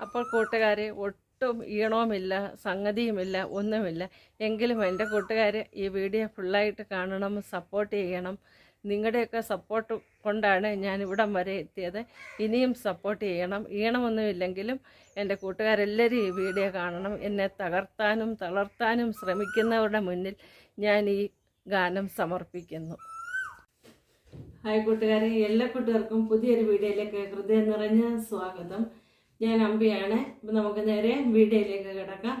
അപ്പോൾ കൂട്ടുകാരെ ഒട്ടും ഈണവുമില്ല സംഗതിയുമില്ല ഒന്നുമില്ല. എങ്കിലും എന്റെ കൂട്ടുകാർ ഈ വീഡിയോ ഫുള്ളായിട്ട് കാണണം സപ്പോർട്ട് ചെയ്യണം. നിങ്ങളുടെയൊക്കെ സപ്പോർട്ട് കൊണ്ടാണ് ഞാൻ ഇവിടം വരെ എത്തിയത്. ഇനിയും സപ്പോർട്ട് ചെയ്യണം. ഈണമൊന്നുമില്ലെങ്കിലും എന്റെ കൂട്ടുകാരെല്ലാവരും ഈ വീഡിയോ കാണണം. എന്നെ തകർത്താനും തളർത്താനും ശ്രമിക്കുന്നവരുടെ മുന്നിൽ ഞാൻ ഈ ഗാനം സമർപ്പിക്കുന്നു. ഹായ് കൂട്ടുകാരെ എല്ലാ കൂട്ടുകാർക്കും പുതിയൊരു വീഡിയോയിലേക്ക് ഹൃദയം നിറഞ്ഞ സ്വാഗതം. ഞാൻ അമ്പയാണ് അപ്പം നമുക്ക് നേരെ വീഡിയോയിലേക്ക് കിടക്കാം.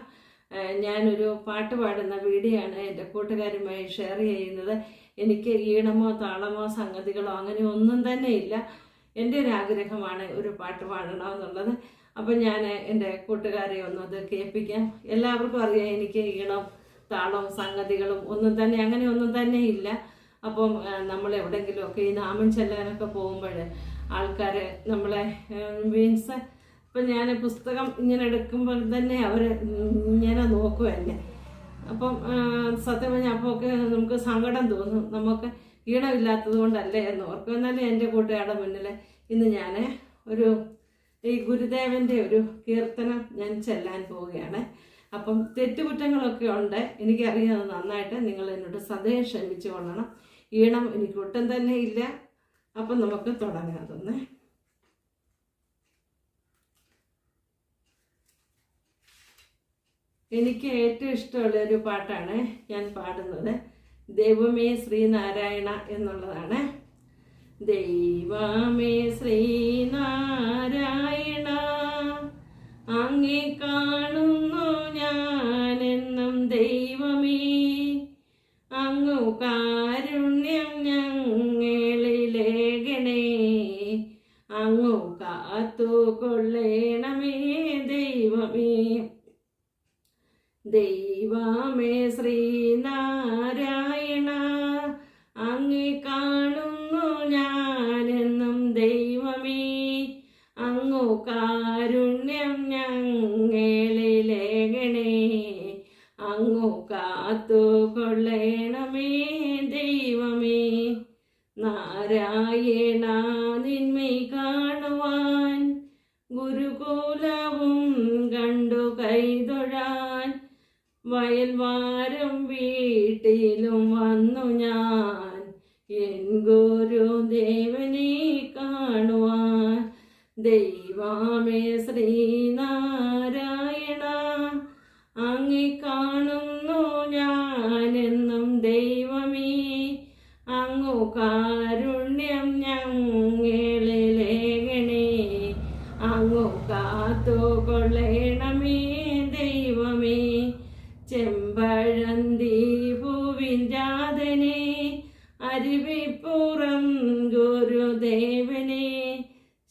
ഞാനൊരു പാട്ട് പാടുന്ന വീഡിയോ ആണ് എന്റെ കൂട്ടുകാരുമായി ഷെയർ ചെയ്യുന്നത്. എനിക്ക് ഈണമോ താളമോ സംഗതികളോ അങ്ങനെ ഒന്നും തന്നെ ഇല്ല. എന്റെ ഒരു ആഗ്രഹമാണ് ഒരു പാട്ട് പാടണമെന്നുള്ളത്. അപ്പം ഞാൻ എന്റെ കൂട്ടുകാരെ ഒന്നത് കേൾപ്പിക്കാം. എല്ലാവർക്കും അറിയാം എനിക്ക് ഈണം താളം സംഗതികളും ഒന്നും തന്നെ അങ്ങനെ ഒന്നും തന്നെ ഇല്ല. അപ്പം നമ്മൾ എവിടെയെങ്കിലുമൊക്കെ ഈ നാമം ചെല്ലാനൊക്കെ പോകുമ്പോൾ ആൾക്കാർ നമ്മളെ മീൻസ് ഇപ്പം ഞാൻ പുസ്തകം ഇങ്ങനെ എടുക്കുമ്പോൾ തന്നെ അവർ ഇങ്ങനെ നോക്കും എന്നെ. അപ്പം സത്യം പറഞ്ഞാൽ അപ്പോൾ ഒക്കെ നമുക്ക് സങ്കടം തോന്നും. നമുക്ക് ഈണമില്ലാത്തത് കൊണ്ടല്ലേ എന്ന് ഓർക്കും എന്നാലും എന്റെ കൂട്ടുകാരുടെ മുന്നിൽ ഇന്ന് ഞാൻ ഒരു ഈ ഗുരുദേവന്റെ ഒരു കീർത്തനം ഞാൻ ചെല്ലാൻ പോവുകയാണ്. അപ്പം തെറ്റുകുറ്റങ്ങളൊക്കെ ഉണ്ട്. എനിക്കറിയാം നന്നായിട്ട് നിങ്ങൾ എന്നോട് സദയം ക്ഷമിച്ചു കൊള്ളണം. ഈണം എനിക്ക് ഒട്ടും തന്നെ ഇല്ല. അപ്പം നമുക്ക് തുടങ്ങാം എനിക്ക് ഏറ്റവും ഇഷ്ടമുള്ള ഒരു പാട്ടാണ് ഞാൻ പാടുന്നത്. ദൈവമേ ശ്രീനാരായണ എന്നുള്ളതാണ്. ദൈവമേ ശ്രീനാരായണ കാത്തു കൊള്ളേണമേ ദൈവമേ. നാരായണ നിന്മേ കാണുവാൻ ഗുരുകുലവും കണ്ടു കൈതൊഴാൻ വയൽവാരം വീട്ടിലും വന്നു ഞാൻ. എൻ ഗുരുദേവനെ കാണുവാൻ ദൈവമേ ശ്രീനാരായണ കാത്തു കൊള്ളേണമേ ദൈവമേ. ചെമ്പഴന്തി പൂവിൻജാതനെ അരുവിപ്പുറം ഗുരുദേവനെ.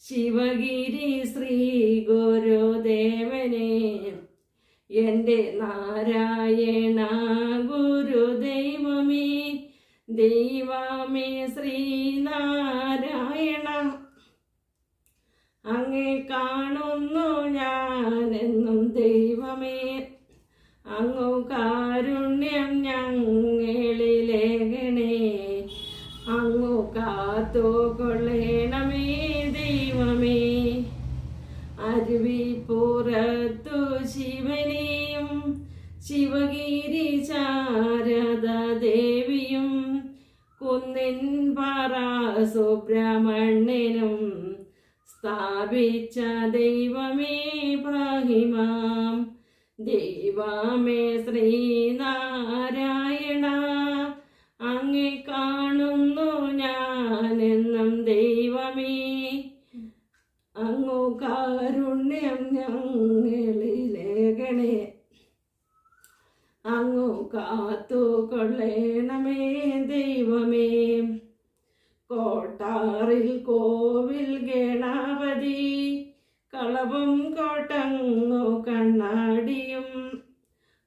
ശിവഗിരി ശ്രീ ഗുരുദേവനെ. എന്റെ നാരായണ ഗുരുദൈവമേ ദൈവമേ ശ്രീനാരായണ. അങ്ങേ കാണുന്നു ഞാനെന്നും ദൈവമേ. അങ്ങു കാരുണ്യം ഞങ്ങളിലേകണേ. അങ്ങു കാത്തു കൊള്ളേണമേ ദൈവമേ. അരുവി പുറത്തു ശിവനെയും ശിവഗിരി ചാരദ ദേവിയും കുന്നിൻ പറ സുബ്രഹ്മണ്യനും സ്ഥാപിച്ച ദൈവമേ പാഹിമാം ദൈവമേ ശ്രീനാരായണ അങ്ങേ കാണുന്നു ഞാനെന്നും ദൈവമേ. അങ്ങു കാരുണ്യം ഞങ്ങളിലേകണേ അങ്ങു കാത്തു കൊള്ളേണമേ ദൈവമേ. കോട്ടാറിൽ കോവിൽ കളവും കോട്ടങ്ങു കണ്ണാടിയും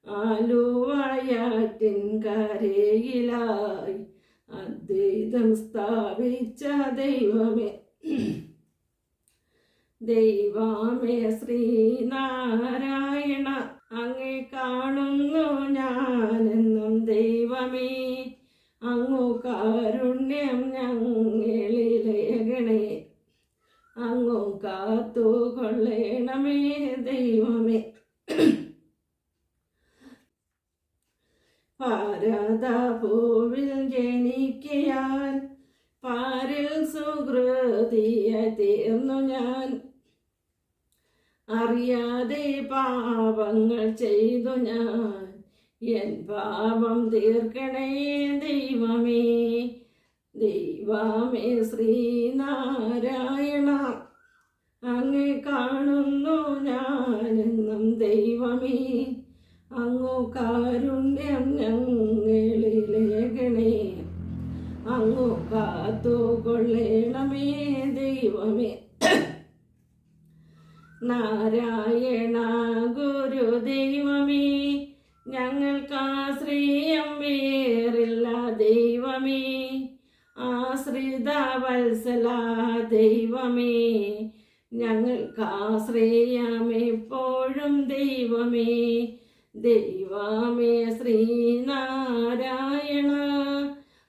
ആലുവായാറ്റിൻ കരയിലായി അദ്വൈതം സ്ഥാപിച്ച ദൈവമേ. ദൈവമേ ശ്രീനാരായണ അങ്ങേ കാണുന്നു ഞാനെന്നും ദൈവമേ. അങ്ങു കാരുണ്യം ഞങ്ങളിലേകണേ അങ്ങു കാത്തു കൊള്ളേണമേ ദൈവമേ. ഭാരതഭൂവിൽ ജനിക്കയാൽ പാരിൽ സുഹൃതിയ തീർന്നു ഞാൻ. അറിയാതെ പാപങ്ങൾ ചെയ്തു ഞാൻ. എൻ പാപം തീർക്കണേ ദൈവമേ. ദൈവമേ ശ്രീനാരായണ അങ്ങ് കാണുന്നു ഞാനെന്നും ദൈവമേ. അങ്ങു കാരുണ്യം ഞങ്ങളിലേകണേ. അങ്ങു കാത്തുകൊള്ളണമേ ദൈവമേ. നാരായണ ഗുരു ദൈവമേ ഞങ്ങൾക്കാശ്രീയം വേറില്ല ദൈവമേ. ആശ്രിത വത്സല ദൈവമേ ഞങ്ങൾക്ക് എപ്പോഴും ദൈവമേ. ദൈവമേ ശ്രീനാരായണ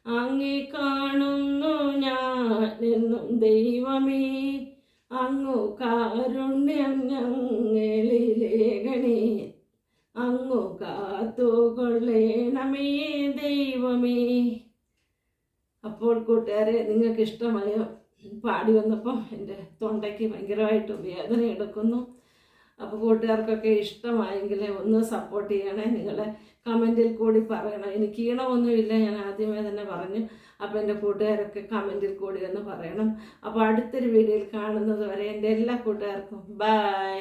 അങ്ങേ കാണുന്നു ഞാൻ എന്നും ദൈവമേ. അങ്ങു കാരുണ്യം ഞങ്ങളിലേകണേ അങ്ങു കാത്തുകൊള്ളേണമേ ദൈവമേ. അപ്പോൾ കൂട്ടുകാരെ നിങ്ങൾക്ക് ഇഷ്ടമായ പാടി വന്നപ്പോൾ എന്റെ തൊണ്ടയ്ക്ക് ഭയങ്കരമായിട്ട് വേദന എടുക്കുന്നു. അപ്പോൾ കൂട്ടുകാർക്കൊക്കെ ഇഷ്ടമായെങ്കിൽ ഒന്ന് സപ്പോർട്ട് ചെയ്യണേ. നിങ്ങൾ കമന്റിൽ കൂടി പറയണം. എനിക്ക് ഈണമൊന്നുമില്ല ഞാൻ ആദ്യമേ തന്നെ പറഞ്ഞു. അപ്പോൾ എന്റെ കൂട്ടുകാരൊക്കെ കമന്റിൽ കൂടി ഒന്ന് പറയണം. അപ്പോൾ അടുത്തൊരു വീഡിയോയിൽ കാണുന്നത് വരെ എന്റെ എല്ലാ കൂട്ടുകാർക്കും ബൈ